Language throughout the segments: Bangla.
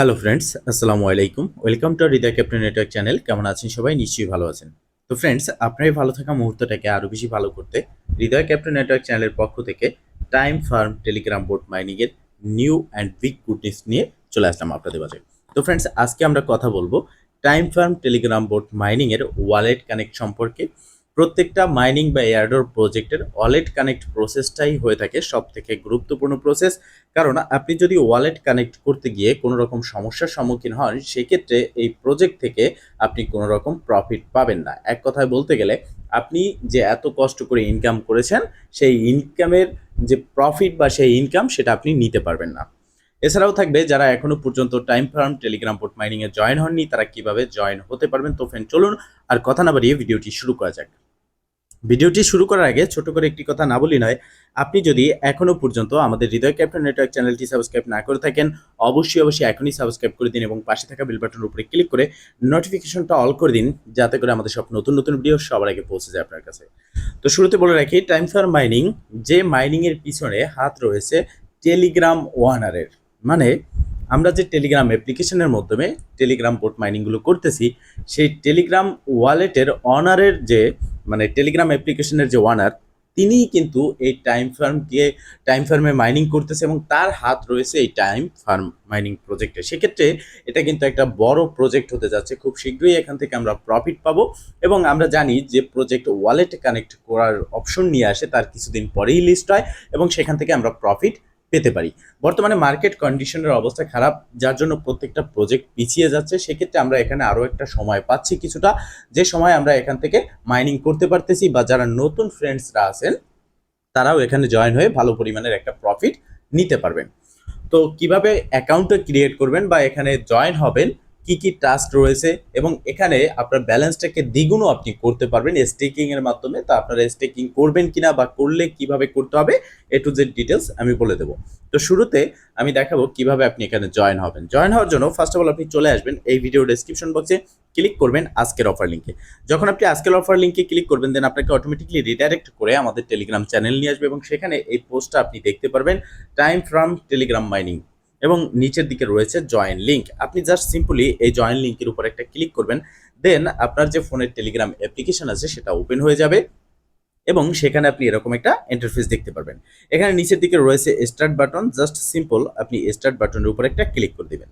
হ্যালো ফ্রেন্ডস আসসালামু আলাইকুম welcome to Hridoy captain network channel কেমন আছেন সবাই? নিশ্চয়ই ভালো আছেন। তো ফ্রেন্ডস আপনার ভালো থাকা মুহূর্তটাকে আরও বেশি ভালো করতে হৃদয় ক্যাপ্টেন নেটওয়ার্ক চ্যানেলের পক্ষ থেকে টাইম ফার্ম টেলিগ্রাম বোর্ড মাইনিংয়ের নিউ অ্যান্ড বিগ গুডনেস নিয়ে চলে আসলাম আপনাদের মাঝে। তো ফ্রেন্ডস আজকে আমরা কথা বলব টাইম ফার্ম টেলিগ্রাম বোর্ড মাইনিংয়ের ওয়ালেট কানেক্ট সম্পর্কে। প্রত্যেকটা মাইনিং বা এয়ারডোর প্রজেক্টের ওয়ালেট কানেক্ট প্রসেসটাই হয়ে থাকে সব থেকে গুরুত্বপূর্ণ প্রসেস কারণ আপনি যদি ওয়ালেট কানেক্ট করতে গিয়ে কোনো রকম সমস্যার সম্মুখীন হন, সেক্ষেত্রে এই প্রজেক্ট থেকে আপনি কোনো রকম প্রফিট পাবেন না। এক কথায় বলতে গেলে, আপনি যে এত কষ্ট করে ইনকাম করেছেন, সেই ইনকামের যে প্রফিট বা সেই ইনকাম সেটা আপনি নিতে পারবেন না। এছাড়াও থাকবে, যারা এখনও পর্যন্ত Time Farm Telegram port mining এ জয়েন হননি, তারা কীভাবে জয়েন হতে পারবেন? তো ফ্রেন্ড চলুন আর কথা না বাড়িয়ে ভিডিওটি শুরু করা যাক। ভিডিওটি শুরু করার আগে ছোট করে একটি কথা না বলি নয়, আপনি যদি এখনও পর্যন্ত আমাদের হৃদয় ক্যাপ্টেন নেটওয়ার্ক চ্যানেলটি সাবস্ক্রাইব না করে থাকেন, অবশ্যই অবশ্যই এখনই সাবস্ক্রাইব করে দিন এবং পাশে থাকা বেল বাটনের উপরে ক্লিক করে নোটিফিকেশনটা অল করে দিন, যাতে করে আমাদের সব নতুন নতুন ভিডিও সবার আগে পৌঁছে যায় আপনার কাছে। তো শুরুতে বলে রাখি টাইম ফর মাইনিং যে মাইনিং এর পিছনে হাত রয়েছে টেলিগ্রাম ওয়ানারের মানে আমরা যে টেলিগ্রাম অ্যাপ্লিকেশনের মাধ্যমে টেলিগ্রাম পোর্ট মাইনিংগুলো করতেছি, সেই টেলিগ্রাম ওয়ালেটের অনারের যে মানে টেলিগ্রাম অ্যাপ্লিকেশনের যে ওয়ানার তিনিই কিন্তু এই টাইম ফার্মকে টাইম ফার্মে মাইনিং করতেছে এবং তার হাত রয়েছে এই টাইম ফার্ম মাইনিং প্রজেক্টে সেক্ষেত্রে এটা কিন্তু একটা বড় প্রজেক্ট হতে যাচ্ছে। খুব শীঘ্রই এখান থেকে আমরা প্রফিট পাবো এবং আমরা জানি যে প্রজেক্ট ওয়ালেট কানেক্ট করার অপশন নিয়ে আসে, তার কিছুদিন পরেই লিস্ট হয় এবং সেখান থেকে আমরা প্রফিট পেতে পারি। বর্তমানে মার্কেট কন্ডিশনের অবস্থা খারাপ, যার জন্য প্রত্যেকটা প্রজেক্ট পিছিয়ে যাচ্ছে। সেক্ষেত্রে আমরা এখানে আরও একটা সময় পাচ্ছি কিছুটা। যে সময় আমরা এখান থেকে মাইনিং করতে পারতেছি বা যারা নতুন ফ্রেন্ডসরা আছেন, তারাও এখানে জয়েন হয়ে ভালো পরিমাণের একটা প্রফিট নিতে পারবেন। তো কীভাবে অ্যাকাউন্টটা ক্রিয়েট করবেন বা এখানে জয়েন হবেন কি কি টাস্ক রয়েছে এবং এখানে আপনার ব্যালেন্সটাকে দ্বিগুণও আপনি করতে পারবেন স্টেকিং এর মাধ্যমে। তা আপনারা স্টেকিং করবেন কিনা বা করলে কীভাবে করতে হবে, এ টু জেড ডিটেলস আমি বলে দেবো। তো শুরুতে আমি দেখাবো কীভাবে আপনি এখানে জয়েন হবেন। জয়েন হওয়ার জন্য ফার্স্ট অফ অল আপনি চলে আসবেন এই ভিডিও ডেসক্রিপশন বক্সে ক্লিক করবেন আজকের অফার লিঙ্কে যখন আপনি আজকের অফার লিঙ্কে ক্লিক করবেন দেন আপনাকে অটোমেটিকলি রিডাইরেক্ট করে আমাদের টেলিগ্রাম চ্যানেল নিয়ে আসবে এবং সেখানে এই পোস্টটা আপনি দেখতে পারবেন। টাইম ফ্রম টেলিগ্রাম মাইনিং এবং নিচের দিকে রয়েছে জয়েন লিঙ্ক আপনি জাস্ট সিম্পলি এই জয়েন লিঙ্কের উপর একটা ক্লিক করবেন দেন আপনার যে ফোনের টেলিগ্রাম অ্যাপ্লিকেশন আছে সেটা ওপেন হয়ে যাবে এবং সেখানে আপনি এরকম একটা ইন্টারফেস দেখতে পারবেন। এখানে নিচের দিকে রয়েছে স্টার্ট বাটন জাস্ট সিম্পল আপনি স্টার্ট বাটনের উপর একটা ক্লিক করে দিবেন।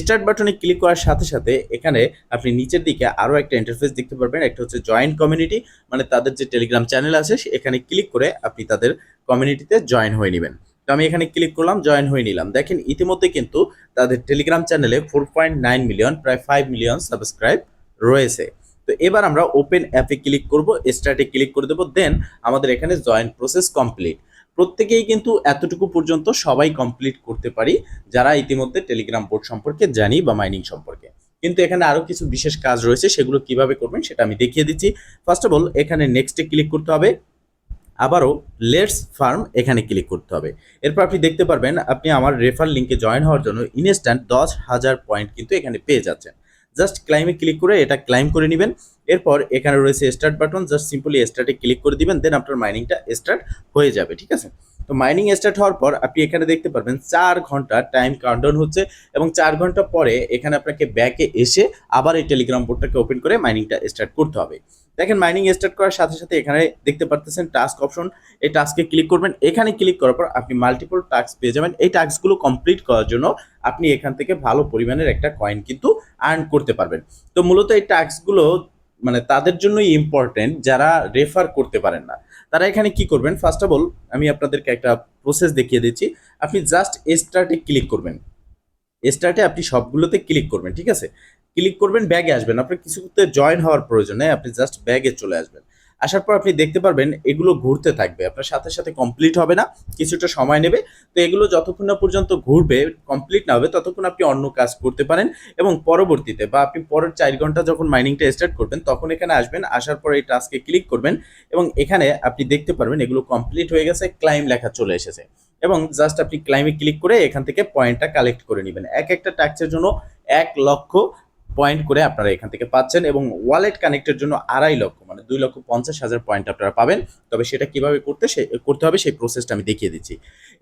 স্টার্ট বাটনে ক্লিক করার সাথে সাথে এখানে আপনি নিচের দিকে আরও একটা ইন্টারফেস দেখতে পারবেন, একটা হচ্ছে জয়েন্ট কমিউনিটি মানে তাদের যে টেলিগ্রাম চ্যানেল আছে, এখানে ক্লিক করে আপনি তাদের কমিউনিটিতে জয়েন হয়ে নেবেন। তো আমি এখানে ক্লিক করলাম জয়েন হয়ে নিলাম। দেখেন ইতিমধ্যে কিন্তু তাদের টেলিগ্রাম চ্যানেলে ফোর পয়েন্ট নাইন মিলিয়ন প্রায় ফাইভ মিলিয়ন সাবস্ক্রাইব রয়েছে। তো এবার আমরা ওপেন অ্যাপে ক্লিক করব স্টার্টে ক্লিক করে দেবো দেন আমাদের এখানে জয়েন প্রসেস কমপ্লিট প্রত্যেকেই কিন্তু এতটুকু পর্যন্ত সবাই কমপ্লিট করতে পারি, যারা ইতিমধ্যে টেলিগ্রাম বোর্ড সম্পর্কে জানি বা মাইনিং সম্পর্কে। কিন্তু এখানে আরও কিছু বিশেষ কাজ রয়েছে, সেগুলো কীভাবে করবেন সেটা আমি দেখিয়ে দিচ্ছি। ফার্স্ট অফ অল এখানে নেক্সটে ক্লিক করতে হবে। আবারও লেটস ফার্ম এখানে ক্লিক করতে হবে। এরপর আপনি দেখতে পারবেন আপনি আমার রেফার লিঙ্কে জয়েন হওয়ার জন্য ইনস্ট্যান্ট দশ হাজার পয়েন্ট কিন্তু এখানে পেয়ে যাচ্ছেন। জাস্ট ক্লাইমে ক্লিক করে এটা ক্লাইম করে নেবেন। এরপর এখানে রয়েছে স্টার্ট বাটন, জাস্ট সিম্পলি স্টার্টে ক্লিক করে দিবেন, দেন আপনার মাইনিংটা স্টার্ট হয়ে যাবে, ঠিক আছে? তো মাইনিং স্টার্ট হওয়ার পর আপনি এখানে দেখতে পারবেন চার ঘণ্টা টাইম কাউন্টডাউন হচ্ছে এবং চার ঘণ্টা পরে এখানে আপনাকে ব্যাকে এসে আবার এই টেলিগ্রাম বোর্ডটাকে ওপেন করে মাইনিংটা স্টার্ট করতে হবে। দেখেন মাইনিং স্টার্ট করার সাথে সাথে এখানে দেখতে পারতেছেন টাস্ক অপশন এই টাস্কে ক্লিক করবেন। এখানে ক্লিক করার পর আপনি মাল্টিপল টাস্ক পেয়ে যাবেন। এই টাস্কগুলো কমপ্লিট করার জন্য আপনি এখান থেকে ভালো পরিমাণের একটা কয়েন কিন্তু আর্ন করতে পারবেন। তো মূলত এই টাস্কগুলো মানে তাদের জন্যই ইম্পর্টেন্ট যারা রেফার করতে পারেন না। তারা এখানে কি করবেন? ফার্স্ট অফ অল আমি আপনাদেরকে একটা প্রসেস দেখিয়ে দিচ্ছি। আপনি জাস্ট স্টার্টে ক্লিক করবেন। স্টার্টে আপনি সবগুলোতে ক্লিক করবেন, ঠিক আছে? ক্লিক করবেন, ব্যাগে আসবেন। আপনার কিছু কিছুতে জয়েন হওয়ার প্রয়োজন নেই, আপনি জাস্ট ব্যাগে চলে আসবেন। আসার পর আপনি দেখতে পারবেন এগুলো ঘুরতে থাকবে। আপনার সাথে সাথে কমপ্লিট হবে না, কিছুটা সময় নেবে। তো এগুলো যতক্ষণ না পর্যন্ত ঘুরবে কমপ্লিট না হবে, ততক্ষণ আপনি অন্য কাজ করতে পারেন এবং পরবর্তীতে বা আপনি পরের চার ঘণ্টা যখন মাইনিংটা স্টার্ট করবেন, তখন এখানে আসবেন, আসার পর এই টাস্কে ক্লিক করবেন এবং এখানে আপনি দেখতে পারবেন এগুলো কমপ্লিট হয়ে গেছে ক্লাইম লেখা চলে এসেছে। এবং জাস্ট আপনি ক্লাইমে ক্লিক করে এখান থেকে পয়েন্টটা কালেক্ট করে নেবেন। এক একটা ট্যাক্সের জন্য এক লক্ষ পয়েন্ট করে আপনারা এখান থেকে পাচ্ছেন এবং ওয়ালেট কানেক্টের জন্য আড়াই লক্ষ মানে দুই লক্ষ পঞ্চাশ হাজার পয়েন্ট আপনারা পাবেন। তবে সেটা কীভাবে করতে সে, করতে হবে সেই প্রসেসটা আমি দেখিয়ে দিচ্ছি।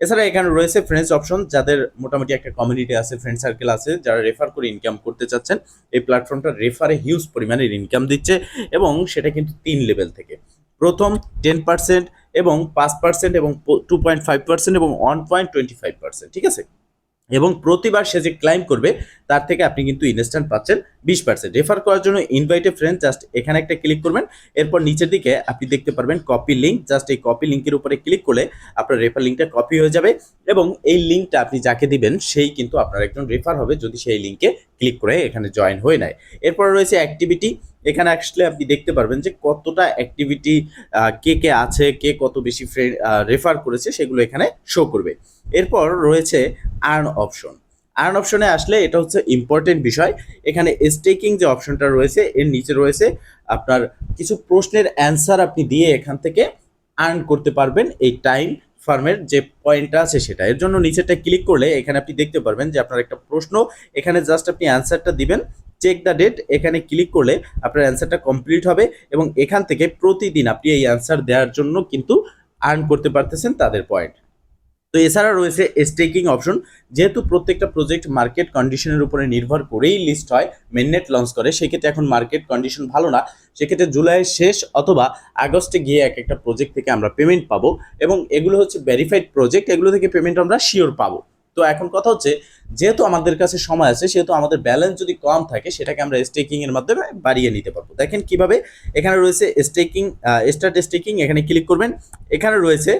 এছাড়া এখানে রয়েছে ফ্রেন্ডস অপশন যাদের মোটামুটি একটা কমিউনিটি আছে ফ্রেন্ড সার্কেল আছে, যারা রেফার করে ইনকাম করতে চাচ্ছেন, এই প্ল্যাটফর্মটা রেফারে হিউজ পরিমাণের ইনকাম দিচ্ছে এবং সেটা কিন্তু তিন লেভেল থেকে। প্রথম টেন পার্সেন্ট এবং পাঁচ পার্সেন্ট এবং টু পয়েন্ট ফাইভ পার্সেন্ট এবং one point twenty five percent ঠিক আছে? এবং প্রতিবার সে যে ক্লাইম করবে, তার থেকে আপনি কিন্তু ইনস্ট্যান্ট পাচ্ছেন বিশ পার্সেন্ট রেফার করার জন্য ইনভাইটে ফ্রেন্ড জাস্ট এখানে একটা ক্লিক করবেন। এরপর নিচের দিকে আপনি দেখতে পারবেন কপি লিঙ্ক জাস্ট এই কপি লিঙ্কের উপরে ক্লিক করলে আপনার রেফার লিঙ্কটা কপি হয়ে যাবে এবং এই লিঙ্কটা আপনি যাকে দিবেন, সেই কিন্তু আপনার একজন রেফার হবে। যদি সেই লিঙ্কে ক্লিক করে এখানে জয়েন হয়ে নেয়। এরপর রয়েছে অ্যাক্টিভিটি এখানে আসলে আপনি দেখতে পারবেন যে কতটা অ্যাক্টিভিটি কে কে আছে, কে কত বেশি ফ্রেন্ড রেফার করেছে, সেগুলো এখানে শো করবে। এরপর রয়েছে আর্ন অপশন আর্ন অপশনে আসলে এটা হচ্ছে ইম্পর্টেন্ট বিষয়। এখানে স্টেকিং যে অপশনটা রয়েছে, এর নিচে রয়েছে আপনার কিছু প্রশ্নের অ্যান্সার আপনি দিয়ে এখান থেকে আর্ন করতে পারবেন এই টাইম ফার্মের যে পয়েন্টটা আছে সেটা। এর জন্য নিচেরটা ক্লিক করলে এখানে আপনি দেখতে পারবেন যে আপনার একটা প্রশ্ন, এখানে জাস্ট আপনি অ্যান্সারটা দিবেন চেক দ্য ডেট এখানে ক্লিক করলে আপনার অ্যান্সারটা কমপ্লিট হবে এবং এখান থেকে প্রতিদিন আপনি এই অ্যান্সার দেওয়ার জন্য কিন্তু আর্ন করতে পারতেছেন তাদের পয়েন্ট তো এছাড়া রয়েছে স্টেকিং অপশন যেহেতু প্রত্যেকটা প্রজেক্ট মার্কেট কন্ডিশনের উপরে নির্ভর করেই লিস্ট হয় মেননেট লঞ্চ করে, সেক্ষেত্রে এখন মার্কেট কন্ডিশন ভালো না। সেক্ষেত্রে জুলাইয়ের শেষ অথবা আগস্টে গিয়ে এক একটা প্রজেক্ট থেকে আমরা পেমেন্ট পাবো এবং এগুলো হচ্ছে ভেরিফাইড প্রজেক্ট এগুলো থেকে পেমেন্ট আমরা শিওর পাবো। তো এখন কথা হচ্ছে, যেহেতু আমাদের কাছে সময় আছে, সেহেতু আমাদের ব্যালেন্স যদি কম থাকে, সেটাকে আমরা স্টেকিং এর মাধ্যমে বাড়িয়ে নিতে পারব। দেখেন কীভাবে এখানে রয়েছে স্টেকিং স্টার্ট স্টেকিং এখানে ক্লিক করবেন। এখানে রয়েছে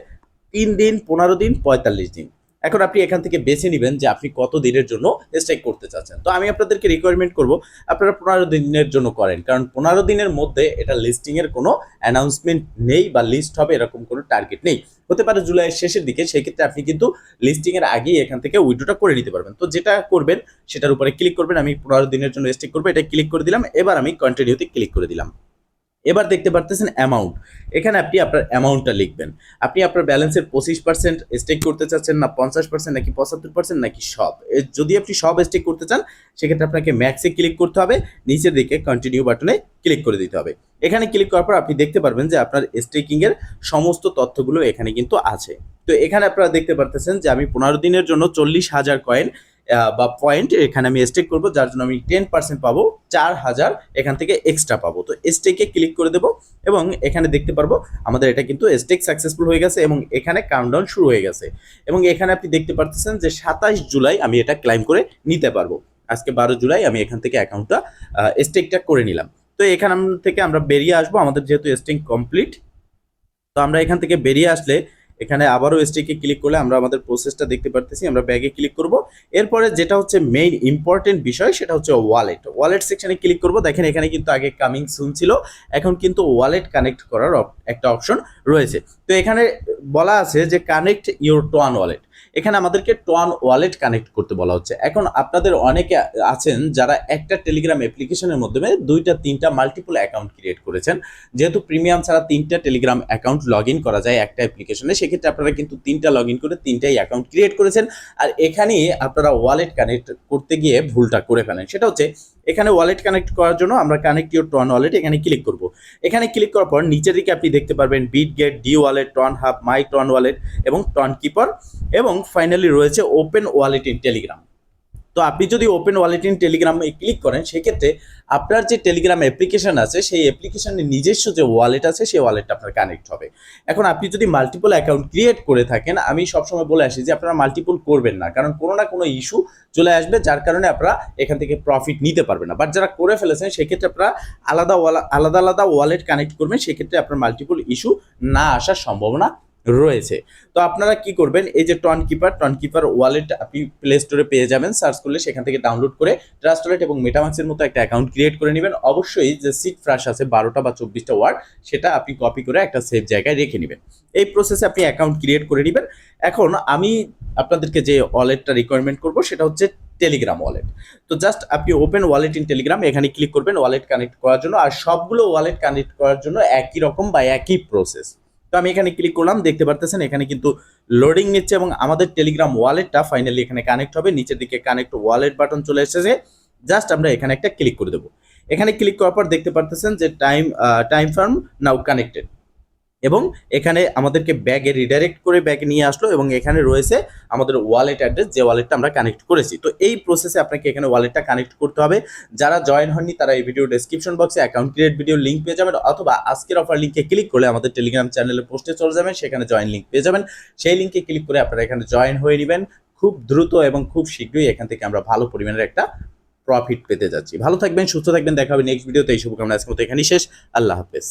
তিন দিন, পনেরো দিন, পঁয়তাল্লিশ দিন। এখন আপনি এখান থেকে বেছে নেবেন যে আপনি কত দিনের জন্য স্ট্রাইক করতে চাচ্ছেন। তো আমি আপনাদেরকে রিকোয়ারমেন্ট করব, আপনারা পনেরো দিনের জন্য করেন। কারণ পনেরো দিনের মধ্যে এটা লিস্টিং এর কোনো অ্যানাউন্সমেন্ট নেই বা লিস্ট হবে, এরকম কোনো টার্গেট নেই। হতে পারে জুলাইয়ের শেষের দিকে সেক্ষেত্রে আপনি কিন্তু লিস্টিং এর আগেই এখান থেকে উইড্রোটা করে নিতে পারবেন। তো যেটা করবেন, সেটার উপরে ক্লিক করবেন, আমি পনেরো দিনের জন্য স্টেক করব, এটা ক্লিক করে দিলাম, এবার আমি কন্টিনিউতে ক্লিক করে দিলাম। এবার দেখতে পারতেছেন অ্যামাউন্ট এখানে আপনি আপনার অ্যামাউন্টটা লিখবেন। আপনি আপনার ব্যালেন্সের পঁচিশ পার্সেন্ট স্টেক করতে চাচ্ছেন না, পঞ্চাশ পার্সেন্ট নাকি পঁচাত্তর পার্সেন্ট নাকি সব। যদি আপনি সব স্টেক করতে চান, সেক্ষেত্রে আপনাকে ম্যাক্সে ক্লিক করতে হবে, নিচের দিকে কন্টিনিউ বাটনে ক্লিক করে দিতে হবে। এখানে ক্লিক করার পর আপনি দেখতে পারবেন যে আপনার স্টেকিংয়ের সমস্ত তথ্যগুলো এখানে কিন্তু আছে। তো এখানে আপনারা দেখতে পারতেছেন যে আমি পনেরো দিনের জন্য চল্লিশ হাজার কয়েন বা পয়েন্ট এখানে আমি স্টেক করব, যার জন্য আমি টেন পার্সেন্ট পাবো, চার হাজার এখান থেকে এক্সট্রা পাবো। তো স্টেকে ক্লিক করে দেবো এবং এখানে দেখতে পারব, আমাদের এটা কিন্তু স্টেক সাকসেসফুল হয়ে গেছে এবং এখানে কাউন্টডাউন শুরু হয়ে গেছে। এবং এখানে আপনি দেখতে পারতেছেন যে সাতাশ জুলাই আমি এটা ক্লাইম করে নিতে পারব। আজকে বারো জুলাই আমি এখান থেকে অ্যাকাউন্টটা স্টেকটা করে নিলাম। তো এখান থেকে আমরা বেরিয়ে আসব, আমাদের যেহেতু স্টেক কমপ্লিট তো আমরা এখান থেকে বেরিয়ে আসলে এখানে আবারও স্টেকে ক্লিক করলে আমরা আমাদের প্রসেসটা দেখতে পারতেছি, আমরা ব্যাগে ক্লিক করব। এরপরে যেটা হচ্ছে মেইন ইম্পর্টেন্ট বিষয়, সেটা হচ্ছে ওয়ালেট ওয়ালেট সেকশনে ক্লিক করব। দেখেন এখানে কিন্তু আগে কামিং সুন ছিল, এখন কিন্তু ওয়ালেট কানেক্ট করার একটা অপশন রয়েছে। তো এখানে বলা আছে যে কানেক্ট ইউর টোয়ান ওয়ালেট এখানে আমাদেরকে টোয়ান ওয়ালেট কানেক্ট করতে বলা হচ্ছে। এখন আপনাদের অনেকে আছেন যারা একটা টেলিগ্রাম অ্যাপ্লিকেশনের মাধ্যমে দুইটা, তিনটা মাল্টিপল অ্যাকাউন্ট ক্রিয়েট করেছেন। যেহেতু প্রিমিয়াম ছাড়া তিনটা টেলিগ্রাম অ্যাকাউন্ট লগ ইন করা যায় একটা অ্যাপ্লিকেশনে সেক্ষেত্রে আপনারা কিন্তু তিনটা লগ ইন করে তিনটাই অ্যাকাউন্ট ক্রিয়েট করেছেন। আর এখানেই আপনারা ওয়ালেট কানেক্ট করতে গিয়ে ভুলটা করে ফেলেন। সেটা হচ্ছে, এখানে ওয়ালেট কানেক্ট করার জন্য আমরা কানেক্ট ইউর টন ওয়ালেট এখানে ক্লিক করব। এখানে ক্লিক করার পর নিচের দিকে আপনি দেখতে পারবেন Bitget D wallet TON Hub my TON wallet এবং টন কিপার এবং ফাইনালি রয়েছে ওপেন ওয়ালেট ইন টেলিগ্রাম তো আপনি যদি ওপেন ওয়ালেট ইন টেলিগ্রামে ক্লিক করেন, সেক্ষেত্রে আপনার যে টেলিগ্রাম অ্যাপ্লিকেশন আছে, সেই অ্যাপ্লিকেশনের নিজস্ব যে ওয়ালেট আছে, সেই ওয়ালেটটা আপনার কানেক্ট হবে। এখন আপনি যদি মাল্টিপল অ্যাকাউন্ট ক্রিয়েট করে থাকেন, আমি সবসময় বলে আসি যে আপনারা মাল্টিপল করবেন না, কারণ কোনো না কোনো ইস্যু চলে আসবে, যার কারণে আপনারা এখান থেকে প্রফিট নিতে পারবেন না। বাট যারা করে ফেলেছেন, সেক্ষেত্রে আপনারা আলাদা আলাদা আলাদা ওয়ালেট কানেক্ট করবেন, সেক্ষেত্রে আপনার মাল্টিপল ইস্যু না আসার সম্ভাবনা রয়েছে। তো আপনারা কি করবেন, এই যে Tonkeeper Tonkeeper wallet আপনি প্লে স্টোরে পেয়ে যাবেন। সার্চ করলে সেখান থেকে ডাউনলোড করে ট্রাস্ট ওয়ালেট এবং মেটামাক্সের মতো একটা অ্যাকাউন্ট ক্রিয়েট করে নেবেন। অবশ্যই যে সিট ফ্রাশ আছে, বারোটা বা চব্বিশটা ওয়ার্ড সেটা আপনি কপি করে একটা সেফ জায়গায় রেখে নেবেন। এই প্রসেসে আপনি অ্যাকাউন্ট ক্রিয়েট করে নেবেন। এখন আমি আপনাদেরকে যে ওয়ালেটটা রিকোয়ারমেন্ট করব, সেটা হচ্ছে টেলিগ্রাম ওয়ালেট তো জাস্ট আপনি ওপেন ওয়ালেট ইন টেলিগ্রাম এখানে ক্লিক করবেন ওয়ালেট কানেক্ট করার জন্য। আর সবগুলো ওয়ালেট কানেক্ট করার জন্য একই রকম বা একই প্রসেস আমি এখানে ক্লিক করলাম, দেখতে পারতেছেন এখানে কিন্তু লোডিং নিচ্ছে এবং আমাদের টেলিগ্রাম ওয়ালেটটা ফাইনালি এখানে কানেক্ট হবে। নিচের দিকে কানেক্ট ওয়ালেট বাটন চলে এসেছে। জাস্ট আমরা এখানে একটা ক্লিক করে দেবো। এখানে ক্লিক করার পর দেখতে পারতেছেন যে Time Time Farm now connected এবং এখানে আমাদেরকে ব্যাগে রিডাইরেক্ট করে ব্যাগে নিয়ে আসলো এবং এখানে রয়েছে আমাদের ওয়ালেট অ্যাড্রেস যে ওয়ালেটটা আমরা কানেক্ট করেছি। তো এই প্রসেসে আপনাকে এখানে ওয়ালেটটা কানেক্ট করতে হবে। যারা জয়েন হননি, তারা এই ভিডিও ডেসক্রিপশন বক্সে অ্যাকাউন্ট ক্রিয়েট ভিডিও লিঙ্ক পেয়ে যাবেন অথবা আজকের অফার লিঙ্কে ক্লিক করলে আমাদের টেলিগ্রাম চ্যানেলে পোস্টে চলে যাবেন, সেখানে জয়েন লিঙ্ক পেয়ে যাবেন। সেই লিঙ্কে ক্লিক করে আপনারা এখানে জয়েন হয়ে নেবেন। খুব দ্রুত এবং খুব শীঘ্রই এখান থেকে আমরা ভালো পরিমাণের একটা প্রফিট পেতে যাচ্ছি। ভালো থাকবেন, সুস্থ থাকবেন, দেখা হবে নেক্সট ভিডিওতে এই শুভকামনা, আজকের মতো এখানেই শেষ। আল্লাহ হাফেজ।